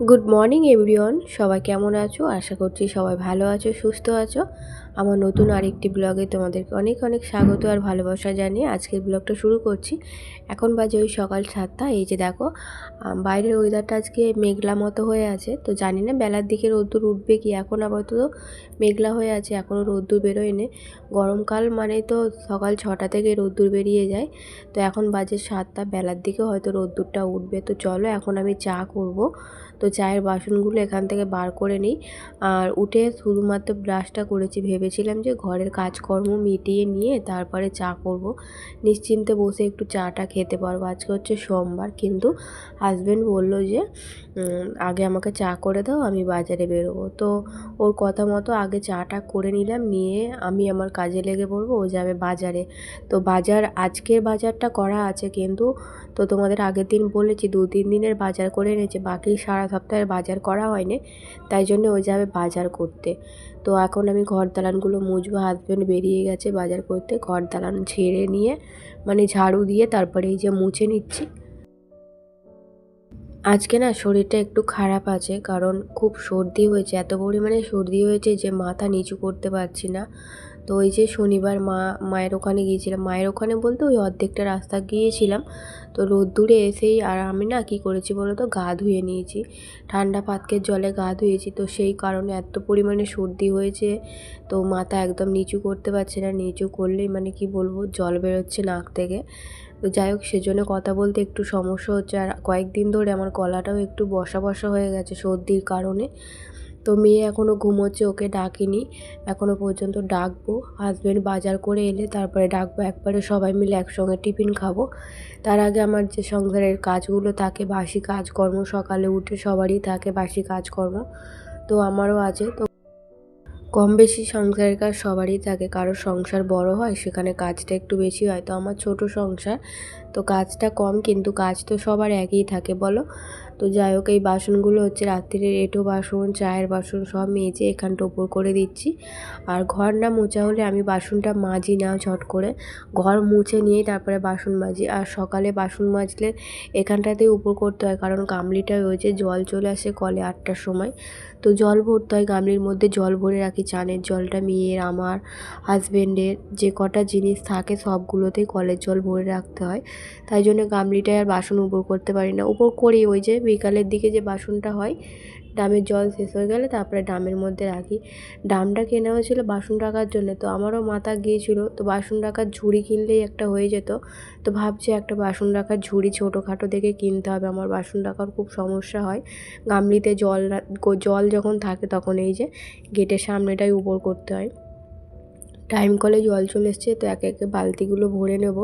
Good morning everyone সবাই কেমন আছো? আশা করছি সবাই ভালো আছো সুস্থ আছো। আমার নতুন আরেকটি ব্লগে তোমাদেরকে অনেক অনেক স্বাগত আর ভালোবাসা জানিয়ে আজকের ব্লগটা শুরু করছি। এখন বাজে ওই সকাল সাতটা, এই যে দেখো বাইরের ওয়েদারটা আজকে মেঘলা মতো হয়ে আছে, তো জানি না বেলার দিকে রোদ্দুর উঠবে কি, এখন আপাতত মেঘলা হয়ে আছে এখনও রোদ্দুর বেরোয়নি গরমকাল মানে তো সকাল ছটা থেকে রোদ্দুর বেরিয়ে যায়, তো এখন বাজে সাতটা, বেলার দিকে হয়তো রোদ্দুরটা উঠবে, তো চলো এখন আমি চা করব। তো চায়ের বাসনগুলো এখান থেকে বার করে নিই, আর উঠে শুধুমাত্র ব্রাশটা করেছি ভেবেছিলাম যে ঘরের কাজকর্ম মিটিয়ে নিয়ে তারপরে চা করব। নিশ্চিন্তে বসে একটু চাটা খেতে পারব। আজকে হচ্ছে সোমবার, কিন্তু হাজব্যান্ড বলল যে আগে আমাকে চা করে দাও, আমি বাজারে বেরোবো। তো ওর কথা মতো আগে চাটা করে নিলাম, নিয়ে আমি আমার কাজে লেগে পড়ব, ও যাবে বাজারে। তো বাজার, আজকের বাজারটা করা আছে, কিন্তু তো তোমাদের আগের দিন বলেছি, দু তিন দিনের বাজার করে এনেছে, বাকি সারা সপ্তাহের বাজার করা হয়নি, তাই জন্য ও যাবে বাজার করতে। তো এখন আমি ঘর দালানগুলো মুছবো হাজব্যান্ড বেরিয়ে গেছে বাজার করতে, ঘর দালান ঝেড়ে নিয়ে মানে ঝাড়ু দিয়ে তারপরে এই যে মুছে নিচ্ছি। আজকে না শরীরটা একটু খারাপ আছে, কারণ খুব সর্দি হয়েছে, এত পরিমাণে সর্দি হয়েছে যে মাথা নিচু করতে পারছি না। তো ওই যে শনিবার মা, মায়ের ওখানে গিয়েছিলাম। মায়ের ওখানে বলতে ওই অর্ধেকটা রাস্তা গিয়েছিলাম। তো রোদ্দুরে এসেই আর আমি না কী করেছি বলো তো? গা ধুয়ে নিয়েছি। ঠান্ডা পাতকের জলে গা ধুয়েছি। তো সেই কারণে এত পরিমাণে সর্দি হয়েছে। তো মাথা একদম নিচু করতে পারছে না। নিচু করলেই মানে কি বলব? জল বেরোচ্ছে নাক থেকে। তো যাই হোক, সেজন্য কথা বলতে একটু সমস্যা হচ্ছে। আর কয়েকদিন ধরে আমার গলাটাও একটু বসা বসা হয়ে গেছে সর্দির কারণে। তো মেয়ে এখনও ঘুমোচ্ছে, ওকে ডাকিনি। এখনও পর্যন্ত ডাকবো। হাজব্যান্ড বাজার করে এলে তারপরে ডাকবো। একবারে সবাই মিলে একসঙ্গে টিফিন খাব। তার আগে আমার যে সংসারের কাজগুলো থাকে, বাসি কাজকর্ম, সকালে উঠে সবারই থাকে বাসি কাজকর্ম। তো আমারও আছে। তো কম বেশি সংসারের কাজ সবারই থাকে। কারও সংসার বড় হয়, সেখানে কাজটা একটু বেশি হয়। তো আমার ছোট সংসার তো কাজটা কম, কিন্তু কাজ তো সবার একই থাকে, বলো? তো যাই হোক, এই বাসনগুলো হচ্ছে রাত্রির এঁটো বাসন, চায়ের বাসন সব মেজে এখানটা উপর করে দিচ্ছি। আর ঘর না মোচা হলে আমি বাসনটা মাজি না ঝট করে। ঘর মুছে নিয়ে তারপরে বাসন মাজি। আর সকালে বাসন মাজলে এখানটাতেই উপর করতে হয়, কারণ গামলিটা রয়েছে জল চলে আসে কলে আটটার সময়। তো জল ভরতে হয় গামলির মধ্যে জল ভরে রাখি, চানের জলটা মেয়ের, আমার হাজব্যান্ডের যে কটা জিনিস থাকে সবগুলোতেই কলের জল ভরে রাখতে হয়। তাই জন্য গামলিটায় আর বাসন উপর করতে পারি না। উপর করি ওই যে বিকালের দিকে যে বাসনটা হয়, ডামের জল শেষ হয়ে গেলে তারপরে ডামের মধ্যে রাখি। ডামটা কেনা হয়েছিল বাসন রাখার জন্য, তো আমারও মাথা গিয়েছিল, তো বাসন রাখার ঝুড়ি কিনলেই একটা হয়ে যেত। তো ভাবছি একটা বাসন রাখার ঝুড়ি ছোটোখাটো দেখে কিনতে হবে, আমার বাসন রাখার খুব সমস্যা হয়। গামলিতে জল জল যখন থাকে তখন এই যে গেটের সামনেটাই উপর করতে হয়। টাইম কলে জল চলে এসছে, তো একে একে বালতিগুলো ভরে নেব।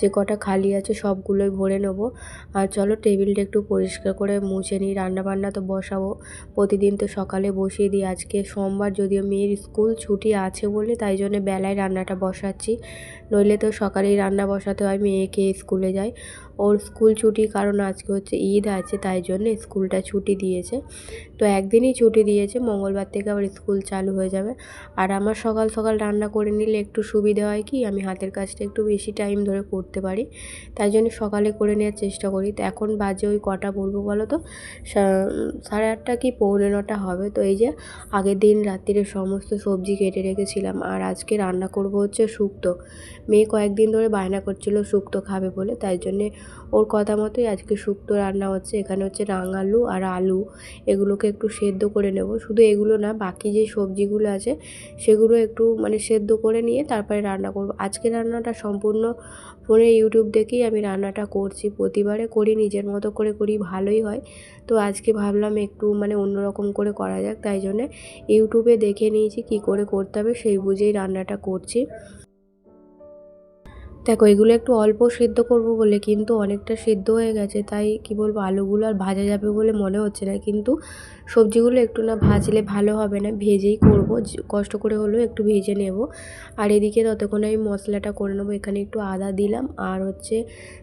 যে কটা খালি আছে সবগুলোই ভরে নেব। আর চলো টেবিলটা একটু পরিষ্কার করে মুছে নিই। রান্না বান্না তো বসাবো। প্রতিদিন তো সকালে বসিয়ে দিই। আজকে সোমবার যদিও মেয়ের স্কুল ছুটি আছে বলে তাই জন্য বেলায় রান্নাটা বসাচ্ছি। নইলে তো সকালেই রান্না বসাতে হয়, মেয়েকে স্কুলে যায়। ওর স্কুল ছুটি কারণ আজকে হচ্ছে ঈদ আছে তাই জন্য স্কুলটা ছুটি দিয়েছে। তো একদিনই ছুটি দিয়েছে। মঙ্গলবার থেকে আবার স্কুল চালু হয়ে যাবে। আর আমার সকাল সকাল রান্না করে নিলে একটু সুবিধা হয় কি? আমি হাতের কাজটা একটু বেশি টাইম ধরে করতে পারি। তাই জন্য সকালে করে নেওয়ার চেষ্টা করি। তো এখন বাজে ওই কটা বলব বলো তো? সাড়ে আটটা কি পৌনে নটা হবে। তো এই যে আগের দিন রাত্রিরে সমস্ত সবজি কেটে রেখেছিলাম। আর আজকে রান্না করব হচ্ছে শুক্তো। মেয়ে কয়েকদিন ধরে বায়না করছিল শুক্তো খাবে বলে। তাই জন্যে ওর কথা মতোই আজকে শুক্তো রান্না হচ্ছে। এখানে হচ্ছে রাঙালু আর আলু। এগুলোকে একটু সেদ্ধ করে নেব। শুধু এগুলো না, বাকি যে সবজিগুলো আছে সেগুলো একটু মানে সেদ্ধ করে নিয়ে তারপরে রান্না করব। আজকে রান্নাটা সম্পূর্ণ ফোনে ইউটিউব দেখেই আমি রান্নাটা করছি, প্রতিবারে করি, নিজের মতো করে করি, ভালোই হয়। তো আজকে ভাবলাম একটু মানে অন্যরকম করে করা যাক, তাই জন্যে ইউটিউবে দেখে নিয়েছি কী করে করতে হবে সেই বুঝেই রান্নাটা করছি। দেখো, এগুলো একটু অল্প সিদ্ধ করব বলে কিন্তু অনেকটা সিদ্ধ হয়ে গেছে, তাই কি বলব, আলুগুলো আর ভাজা যাবে বলে মনে হচ্ছে না। কিন্তু সবজিগুলো একটু না ভাজলে ভালো হবে না, ভেজেই করব। কষ্ট করে হলেও একটু ভেজে নেব। আর এদিকে ততক্ষণ আমি মশলাটা করে নেব। এখানে একটু আদা দিলাম, আর হচ্ছে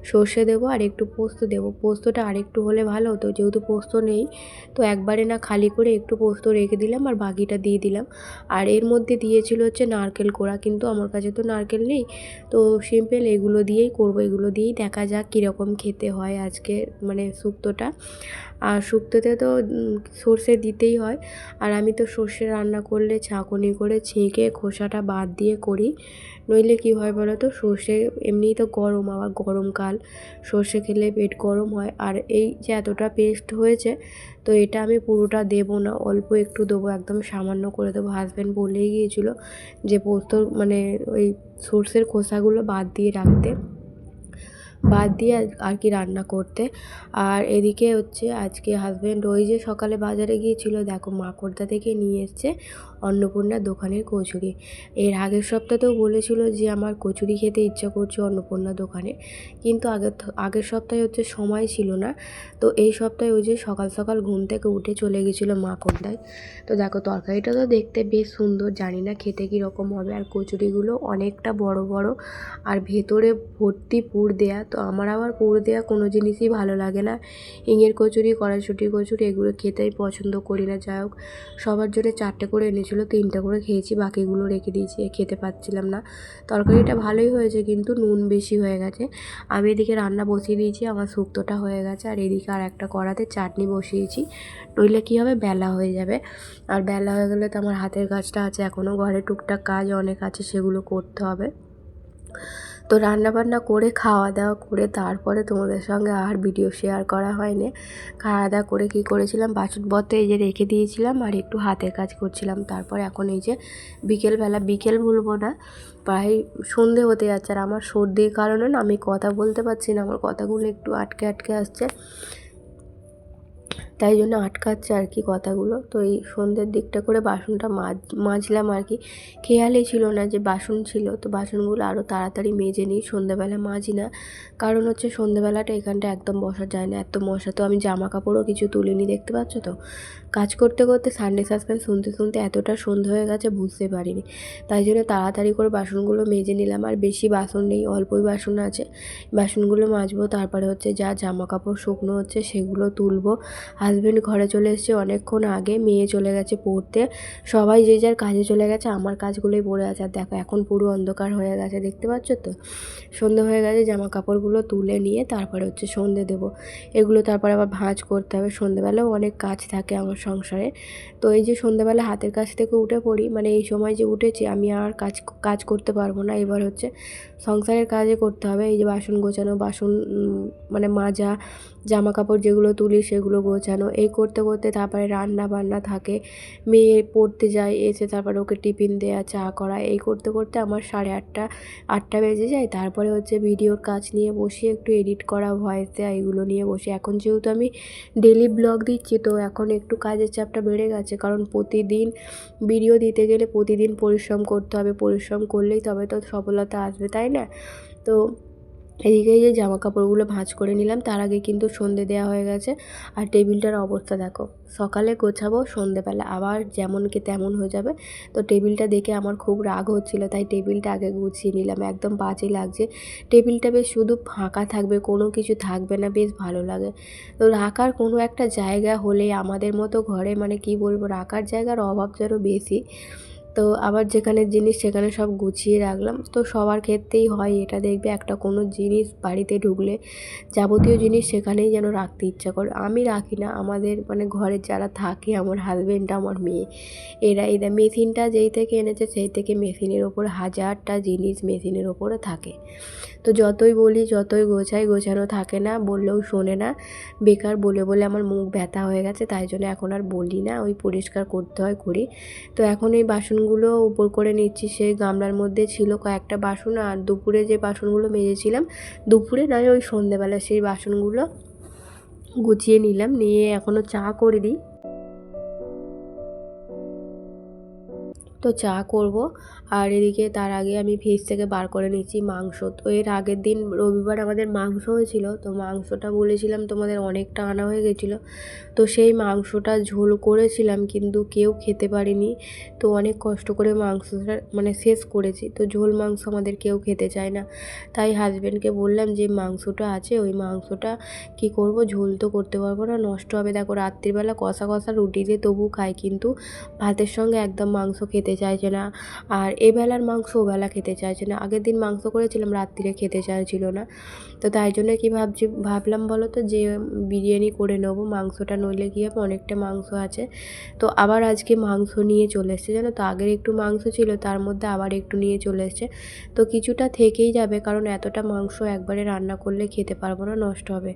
সর্ষে দেবো, আর একটু পোস্ত দেবো। পোস্তটা আরেকটু হলে ভালো হতো, যেহেতু পোস্ত নেই। তো একবারে না খালি করে একটু পোস্ত রেখে দিলাম, আর বাকিটা দিয়ে দিলাম। আর এর মধ্যে দিয়েছিল হচ্ছে নারকেল কোড়া, কিন্তু আমার কাছে তো নারকেল নেই। তো সিম্পল এগুলো দিয়েই করব, এগুলো দিয়েই দেখা যাক কীরকম খেতে হয় আজকে মানে শুক্তোটা আর শুক্তোতে তো সর্ষে দিতেই হয়। আর আমি তো সর্ষে রান্না করলে ছাঁকুনি করে ছেঁকে খোসাটা বাদ দিয়ে করি। নইলে কী হয় বলো তো, সর্ষে এমনিই তো গরম, আবার গরমকাল সর্ষে খেলে পেট গরম হয়। আর এই যে এতটা পেস্ট হয়েছে, তো এটা আমি পুরোটা দেবো না। অল্প একটু দেবো, একদম সামান্য করে দেবো। হাজব্যান্ড বলেই গিয়েছিল যে পোস্ত মানে ওই সর্ষের খোসাগুলো বাদ দিয়ে রাখতে। বাদ দিয়ে আর- কি রান্না করতে। আর এদিকে হচ্ছে আজকে হাজব্যান্ড ওই যে সকালে বাজারে গিয়েছিল, দেখো মাকড়দা থেকে নিয়ে এসছে অন্নপূর্ণার দোকানের কচুরি। এর আগের সপ্তাহতেও বলেছিল যে, আমার কচুরি খেতে ইচ্ছা করছে অন্নপূর্ণা দোকানে। কিন্তু আগের আগের সপ্তাহে হচ্ছে সময় ছিল না। তো এই সপ্তাহে ওই যে সকাল সকাল ঘুম থেকে উঠে চলে গেছিল মাকড়দায় তো দেখো তরকারিটা তো দেখতে বেশ সুন্দর, জানি না খেতে কীরকম হবে। আর কচুরিগুলো অনেকটা বড় বড় আর ভেতরে ভর্তি পুর দেয়া তো আমার আবার পুর দেওয়া কোনো জিনিসই ভালো লাগে না। ইঙের কচুরি, কড়াইশুটির কচুরি এগুলো খেতেই পছন্দ করি না। যাই হোক, সবার জন্য চারটে করে এনেছিলো, তিনটে করে খেয়েছি, বাকিগুলো রেখে দিয়েছি খেতে পাচ্ছিলাম না। তরকারিটা ভালোই হয়েছে কিন্তু নুন বেশি হয়ে গেছে। আমি এদিকে রান্না বসিয়ে দিয়েছি, আমার শুক্তোটা হয়ে গেছে, আর এদিকে আর একটা কড়াতে চাটনি বসিয়েছি। নইলে কী হবে? বেলা হয়ে যাবে। আর বেলা হয়ে গেলে তো আমার হাতের কাজটা আছে এখনও ঘরে টুকটাক কাজ অনেক আছে, সেগুলো করতে হবে। তো রান্না বান্না করে খাওয়া দাওয়া করে তারপরে তোমাদের সঙ্গে আর ভিডিও শেয়ার করা হয়নি। খাওয়া দাওয়া করে কী করেছিলাম? বাসনপত্র এই যে রেখে দিয়েছিলাম আর একটু হাতের কাজ করছিলাম। তারপর এখন এই যে বিকেলবেলা, বিকেল ভুলবো না, প্রায় সন্ধে হতে যাচ্ছে আর আমার সর্দির কারণে না আমি কথা বলতে পারছি না। আমার কথাগুলো একটু আটকে আটকে আসছে। তাই জন্য আটকাচ্ছে আর কি কথাগুলো। তো এই সন্ধ্যের দিকটা করে বাসনটা মাজ, মাজলাম আর কি। খেয়ালই ছিল না যে বাসন ছিল, তো বাসনগুলো আরও তাড়াতাড়ি মেজে নিই, সন্ধ্যেবেলা মাজি না। কারণ হচ্ছে সন্ধ্যেবেলাটা এখানটা একদম বসা যায় না, এত মশা। তো আমি জামা কাপড়ও কিছু তুলিনি, দেখতে পাচ্ছ তো? কাজ করতে করতে সানডে সাসপেন্স শুনতে শুনতে এতটা সন্ধ্যে হয়ে গেছে, বুঝতে পারিনি। তাই জন্য তাড়াতাড়ি করে বাসনগুলো মেজে নিলাম, আর বেশি বাসন নেই, অল্পই বাসন আছে। বাসনগুলো মাজবো, তারপরে হচ্ছে যা জামা কাপড় শুকনো হচ্ছে, সেগুলো তুলবো। হাজব্যান্ড ঘরে চলে এসেছে। অনেকক্ষণ আগে মেয়ে চলে গেছে পড়তে। সবাই যে যার কাজে চলে গেছে, আমার কাজগুলোই পড়ে আছে। আর দেখো, এখন পুরো অন্ধকার হয়ে গেছে, দেখতে পাচ্ছ তো? সন্ধে হয়ে গেছে জামা কাপড়গুলো তুলে নিয়ে তারপরে হচ্ছে সন্ধে দেবো। এগুলো তারপরে আবার ভাঁজ করতে হবে। সন্ধেবেলাও অনেক কাজ থাকে আমার সংসারে। তো এই যে সন্ধেবেলা হাতের কাছ থেকে উঠে পড়ি মানে এই সময় যে উঠেছি, আমি আর কাজ কাজ করতে পারব না। এবার হচ্ছে সংসারের কাজে করতে হবে। এই যে বাসন গোছানো, বাসন মানে মাজা জামা কাপড় যেগুলো তুলি, সেগুলো গোছানো এই করতে করতে তারপরে রান্না বান্না থাকে। মেয়ে পড়তে যায়, এসে তারপরে ওকে টিফিন দেওয়া চা করা, এই করতে করতে আমার সাড়ে আটটা আটটা বেজে যায়। তারপরে হচ্ছে ভিডিওর কাজ নিয়ে বসি একটু এডিট করা ভয়েস দেওয়া এগুলো নিয়ে বসি। এখন যেহেতু আমি ডেলি ব্লগ দিচ্ছি, তো এখন একটু কাজের চাপটা বেড়ে গেছে। কারণ প্রতিদিন ভিডিও দিতে গেলে প্রতিদিন পরিশ্রম করতে হবে। পরিশ্রম করলেই তবে তো সফলতা আসবে, তাই না? তো এদিকে যে জামা কাপড়গুলো ভাঁজ করে নিলাম, তার আগে কিন্তু সন্ধে দেওয়া হয়ে গেছে। আর টেবিলটার অবস্থা দেখো, সকালে গোছাবো, সন্ধেবেলা আবার যেমন কি তেমন হয়ে যাবে। তো টেবিলটা দেখে আমার খুব রাগ হচ্ছিল, তাই টেবিলটা আগে গুছিয়ে নিলাম, একদম বাজে লাগছে। টেবিলটা বেশ শুধু ফাঁকা থাকবে, কোনো কিছু থাকবে না, বেশ ভালো লাগে। তো রাখার কোনো একটা জায়গা হলে আমাদের মতো ঘরে মানে কি বলব, রাখার জায়গার অভাব যেন বেশি। তো আবার যেখানে জিনিস সেখানে সব গুছিয়ে রাখলাম। তো সবার ক্ষেত্রেই হয় এটা দেখবে একটা কোনো জিনিস বাড়িতে ঢুকলে যাবতীয় জিনিস সেখানেই যেন রাখতে ইচ্ছা করে। আমি রাখি না, আমাদের মানে ঘরে যারা থাকে, আমার হাজব্যান্ড আমার মেয়ে, এরা এরা মেশিনটা যেই থেকে এনেছে সেই থেকে মেশিনের ওপর হাজারটা জিনিস মেশিনের ওপরে থাকে। তো যতই বলি, যতই গোছাই, গোছানো থাকে না, বললেও শোনে না। বেকার বলে বলে আমার মুখ ব্যথা হয়ে গেছে, তাই জন্য এখন আর বলি না, ওই পরিষ্কার করতে হয় করি তো এখন এই বাসনগুলো উপর করে নিচ্ছি, সেই গামলার মধ্যে ছিল কয়েকটা বাসন আর দুপুরে যে বাসনগুলো মেজেছিলাম, দুপুরে নয়, ওই সন্ধেবেলা সেই বাসনগুলো গুছিয়ে নিলাম, নিয়ে এখনও চা করে দিই। তো চা করব। আর এদিকে তার আগে আমি ফ্রিজ থেকে বার করে নিচ্ছি মাংস। তো এর আগের দিন রবিবার আমাদের মাংস হয়েছিল, তো মাংসটা বলেছিলাম তোমাদের অনেকটা আনা হয়ে গেছিল। তো সেই মাংসটা ঝোল করেছিলাম, কিন্তু কেউ খেতে পারেনি। তো অনেক কষ্ট করে মাংসটা মানে শেষ করেছি। তো ঝোল মাংস আমাদের কেউ খেতে চায় না। তাই হাজব্যান্ডকে বললাম যে, মাংসটা আছে, ওই মাংসটা কি করব? ঝোল তো করতে পারব না, নষ্ট হবে। দেখো রাত্রিবেলা কষা কষা রুটি দিয়ে তবু খাই, কিন্তু ভাতের সঙ্গে একদম মাংস খেতে চাইছে না। আর এবেলার মাংস ওবেলা খেতে চাইছে না। আগের দিন মাংস করেছিলাম রাত্রিরে খেতে চাইছিল না। তো তাই জন্য কি ভাবছি, ভাবলাম বলো তো যে বিরিয়ানি করে নেব। মাংসটা নইলে গিয়ে অনেকটা মাংস আছে। তো আবার আজকে মাংস নিয়ে চলে এসছে। জানো তো, আগের একটু মাংস ছিল, তার মধ্যে আবার একটু নিয়ে চলে এসছে। তো কিছুটা থেকেই যাবে, কারণ এতটা মাংস একবারে রান্না করলে খেতে পারব না, নষ্ট হবে।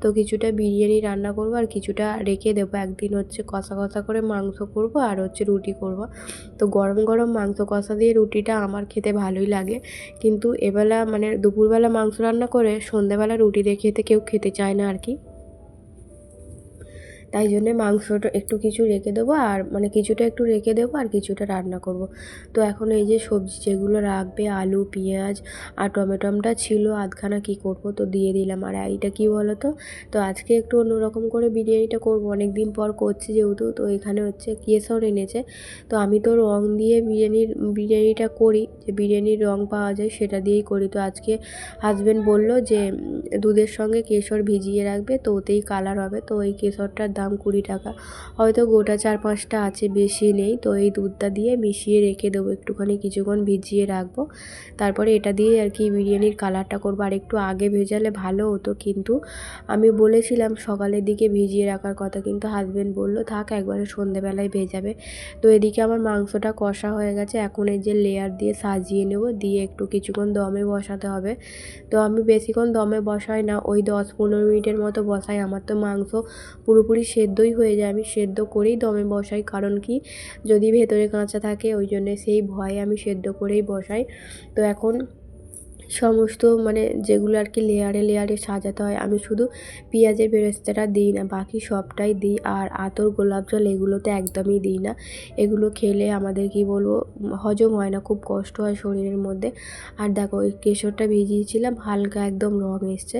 তো কিছুটা বিরিয়ানি রান্না করব আর কিছুটা রেখে দেবো। একদিন হচ্ছে কষা কষা করে মাংস করব আর হচ্ছে রুটি করব। তো গরম গরম মাংস কষা দিয়ে রুটিটা আমার খেতে ভালোই লাগে। কিন্তু এবেলা মানে দুপুরবেলা মাংস রান্না করে সন্ধেবেলা রুটি দিয়ে খেতে কেউ খেতে চায় না আর কি। তাই জন্যে মাংসটা একটু কিছু রেখে দেবো আর মানে কিছুটা একটু রেখে দেবো আর কিছুটা রান্না করব। তো এখন এই যে সবজি যেগুলো রাখবে, আলু, পেঁয়াজ আর টমেটোমটা ছিল, আধখানা কী করব তো দিয়ে দিলাম। আর এইটা কী বলো তো তো আজকে একটু অন্যরকম করে বিরিয়ানিটা করব। অনেক দিন পর করছি যেহেতু, তো এখানে হচ্ছে কেশর এনেছে। তো আমি তো রং দিয়ে বিরিয়ানির, বিরিয়ানিটা করি, যে বিরিয়ানির রং পাওয়া যায় সেটা দিয়েই করি। তো আজকে হাজব্যান্ড বলল যে দুধের সঙ্গে কেশর ভিজিয়ে রাখবে তো ওতেই কালার হবে। তো ওই কেশরটার দাম কুড়ি টাকা। হয়তো গোটা চার পাঁচটা আছে, বেশি নেই। তো এই দুধটা দিয়ে মিশিয়ে রেখে দেবো। একটুখানি কিছুক্ষণ ভিজিয়ে রাখব। তারপরে এটা দিয়ে আর কি বিরিয়ানির কালারটা করব। আর একটু আগে ভেজালে ভালো হতো, কিন্তু আমি বলেছিলাম সকালের দিকে ভিজিয়ে রাখার কথা, কিন্তু হাজব্যান্ড বলল, থাক, একবারে সন্ধেবেলায় ভেজাবে। তো এদিকে আমার মাংসটা কষা হয়ে গেছে। এখন এই যে লেয়ার দিয়ে সাজিয়ে নেব, দিয়ে একটু কিছুক্ষণ দমে বসাতে হবে। তো আমি বেশিক্ষণ দমে বসাই না, ওই দশ পনেরো মিনিটের মতো বসাই। আমার তো মাংস পুরোপুরি সেদ্ধই হয়ে যায়, আমি সেদ্ধ করেই দমে বসাই। কারণ কি? যদি ভেতরে কাঁচা থাকে, ওই জন্যে সেই ভয়ে আমি সেদ্ধ করেই বসাই। তো এখন সমস্ত মানে যেগুলো আর কি লেয়ারে লেয়ারে সাজাতে হয়, আমি শুধু পেঁয়াজের বেরেস্তাটা দিই না, বাকি সবটাই দিই আর আতর, গোলাপ জল এগুলো তো একদমই দিই না। এগুলো খেলে আমাদের কি বলব, হজম হয় না, খুব কষ্ট হয় শরীরের মধ্যে। আর দেখো ওই কেশরটা ভিজিয়েছিলাম, হালকা একদম রঙ এসছে।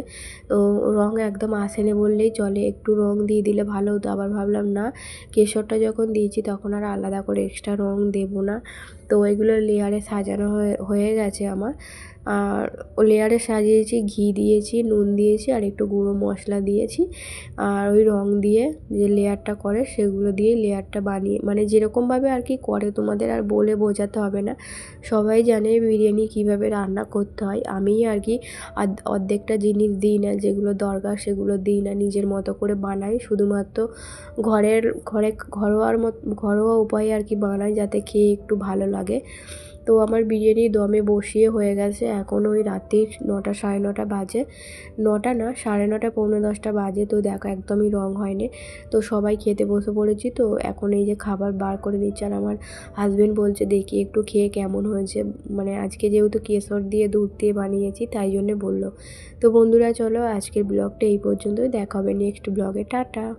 তো রঙ একদম আসেনি বললেই চলে, একটু রঙ দিয়ে দিলে ভালো হতো। আবার ভাবলাম, না, কেশরটা যখন দিয়েছি তখন আর আলাদা করে এক্সট্রা রঙ দেবো না। তো ওইগুলো লেয়ারে সাজানো হয়ে গেছে আমার। আর লেয়ারে সাজিয়েছি, ঘি দিয়েছি, নুন দিয়েছি আর একটু গুঁড়ো মশলা দিয়েছি। আর ওই রং দিয়ে যে লেয়ারটা করে সেগুলো দিয়ে লেয়ারটা বানিয়ে মানে যেরকমভাবে আর কি করে তোমাদের আর বলে বোঝাতে হবে না। সবাই জানে বিরিয়ানি কীভাবে রান্না করতে হয়। আমি আর কি অর্ধেকটা জিনিস দিই না, যেগুলো দরকার সেগুলো দিই না, নিজের মতো করে বানাই। শুধুমাত্র ঘরের, ঘরে ঘরোয়ার মত, ঘরোয়া উপায়ে আর কি বানাই যাতে খেয়ে একটু ভালো লাগে। তো আমার বিরিয়ানি দমে বসিয়ে হয়ে গেছে। এখন ওই রাত্রির নটা, সাড়ে নটা বাজে। নটা না, সাড়ে নটা, পৌনে দশটা বাজে। তো দেখো একদমই রং হয়নি। তো সবাই খেতে বসে পড়েছি তো এখন এই যে খাবার বার করে নিচ্ছে আর আমার হাজব্যান্ড বলছে, দেখি একটু খেয়ে কেমন হয়েছে। মানে আজকে যেহেতু কেশর দিয়ে দুধ দিয়ে বানিয়েছি, তাই জন্যে বলল। তো বন্ধুরা চলো আজকের ব্লগটা এই পর্যন্তই। দেখা হবে নেক্সট ব্লগে। টাটা।